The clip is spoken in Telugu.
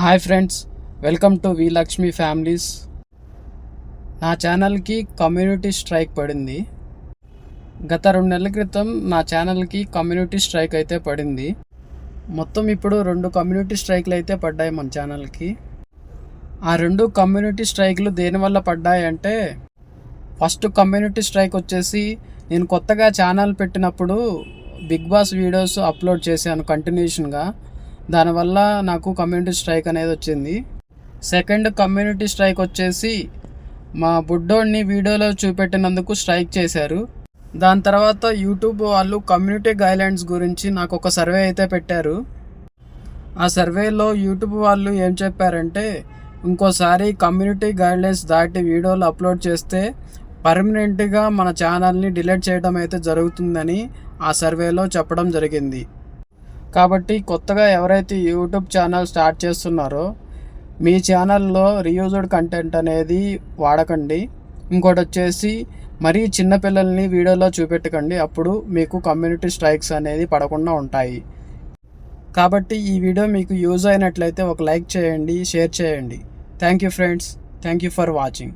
Hi friends welcome to V Lakshmi families. నా ఛానల్కి కమ్యూనిటీ స్ట్రైక్ పడింది. గత రెండు నెలల క్రితం నా ఛానల్కి కమ్యూనిటీ స్ట్రైక్ అయితే పడింది. మొత్తం ఇప్పుడు రెండు కమ్యూనిటీ స్ట్రైక్లు అయితే పడ్డాయి మన ఛానల్కి. ఆ రెండు కమ్యూనిటీ స్ట్రైక్లు దేనివల్ల పడ్డాయి అంటే ఫస్ట్ కమ్యూనిటీ స్ట్రైక్ వచ్చేసి నేను కొత్తగా ఛానల్ పెట్టినప్పుడు బిగ్ బాస్ వీడియోస్ అప్లోడ్ చేశాను కంటిన్యూషన్గా. దానివల్ల నాకు కమ్యూనిటీ స్ట్రైక్ అనేది వచ్చింది. సెకండ్ కమ్యూనిటీ స్ట్రైక్ వచ్చేసి మా బుడ్డోడిని వీడియోలో చూపెట్టినందుకు స్ట్రైక్ చేశారు. దాని తర్వాత యూట్యూబ్ వాళ్ళు కమ్యూనిటీ గైడ్లైన్స్ గురించి నాకు ఒక సర్వే అయితే పెట్టారు. ఆ సర్వేలో యూట్యూబ్ వాళ్ళు ఏం చెప్పారంటే ఇంకోసారి కమ్యూనిటీ గైడ్లైన్స్ దాటి వీడియోలు అప్లోడ్ చేస్తే పర్మనెంట్గా మన ఛానల్ని డిలీట్ చేయడం అయితే జరుగుతుందని ఆ సర్వేలో చెప్పడం జరిగింది. కాబట్టి కొత్తగా ఎవరైతే యూట్యూబ్ ఛానల్ స్టార్ట్ చేస్తున్నారో మీ ఛానల్లో రీయూజ్డ్ కంటెంట్ అనేది వాడకండి. ఇంకోటి వచ్చేసి మరీ చిన్నపిల్లల్ని వీడియోలో చూపెట్టకండి. అప్పుడు మీకు కమ్యూనిటీ స్ట్రైక్స్ అనేది పడకుండా ఉంటాయి. కాబట్టి ఈ వీడియో మీకు యూజ్ అయినట్లయితే ఒక లైక్ చేయండి షేర్ చేయండి. Thank you friends. Thank you for watching.